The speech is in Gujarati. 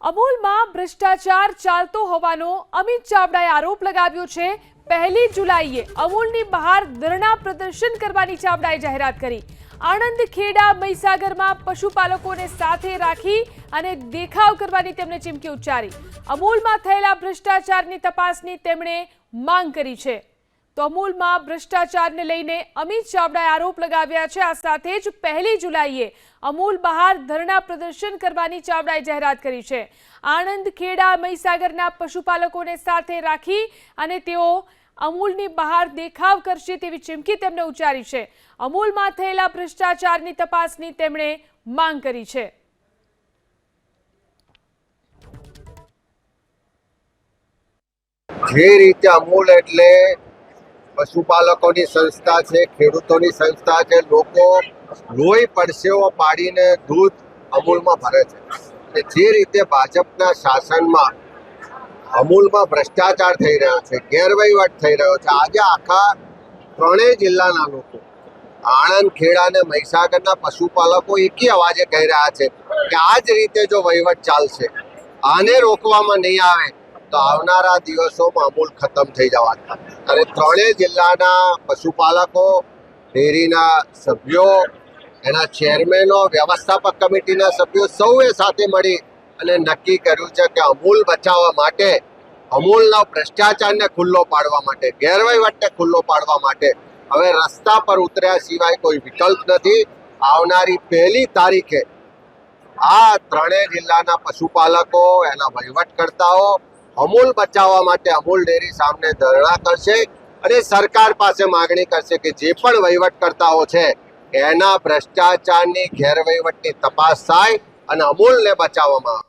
અમૂલમાં ભ્રષ્ટાચાર ચાલતો હોવાનો અમિત ચાવડાએ આરોપ લગાવ્યો છે. પહેલી જુલાઈએ અમૂલની બહાર ધરણા પ્રદર્શન કરવાની ચાવડાએ જાહેરાત કરી. આણંદ ખેડા મહીસાગરમાં પશુપાલકોને સાથે રાખી અને દેખાવ કરવાની તેમણે ચીમકી ઉચ્ચારી. અમૂલમાં થયેલા ભ્રષ્ટાચારની તપાસની તેમણે માંગ કરી છે. તો અમૂલમાં ભ્રષ્ટાચારને લઈને અમિત ચાવડાએ આરોપ લગાવ્યા છે. આ સાથે જ પહેલી જુલાઈએ અમૂલ બહાર ધરણા પ્રદર્શન કરવાની ચાવડાએ જાહેરાત કરી છે. આણંદ, ખેડા, મહીસાગરના પશુપાલકોને સાથે રાખી અને તેઓ અમૂલની બહાર દેખાવ કરશે તેવી ચીમકી તેમણે ઉચ્ચારી છે. અમૂલમાં થયેલા ભ્રષ્ટાચારની તપાસની તેમણે માંગ કરી છે. જે રીતે અમૂલ એટલે પશુપાલકોની સંસ્થા છે, ખેડૂતોની સંસ્થા છે, લોકો લોહી પરસેવો પાડીને દૂધ અમૂલમાં ભરે છે. જે રીતે ભાજપના શાસનમાં અમૂલમાં ભ્રષ્ટાચાર થઈ રહ્યો છે, ગેરવહીવટ થઈ રહ્યો છે, આજે આખા ત્રણેય જિલ્લાના લોકો આણંદ ખેડા અને મહીસાગરના પશુપાલકો એકી અવાજે કહી રહ્યા છે કે આ જ રીતે જો વહીવટ ચાલશે, આને રોકવામાં નહીં આવે, તો આવનારા દિવસોમાં અમૂલ ખતમ થઈ જવાના. અને ત્રણેય જિલ્લાના પશુપાલકો, ડેરીના સભ્યો, એના ચેરમેનો, વ્યવસ્થાપક કમિટીના સભ્યો સૌએ સાથે મળી અને નક્કી કર્યું છે કે અમૂલ બચાવવા માટે, અમૂલના ભ્રષ્ટાચારને ખુલ્લો પાડવા માટે, ગેરવહીવટને ખુલ્લો પાડવા માટે હવે રસ્તા પર ઉતર્યા સિવાય કોઈ વિકલ્પ નથી. આવનારી પહેલી તારીખે આ ત્રણેય જિલ્લાના પશુપાલકો, એના વહીવટકર્તાઓ અમૂલ બચાવવા માટે અમૂલ ડેરી સામે ધરણા કરશે અને સરકાર પાસે માગણી કરશે કે જે પણ વહીવટકર્તાઓ છે, એના ભ્રષ્ટાચારની ગેરવહીવટની તપાસ થાય અને અમૂલને બચાવવામાં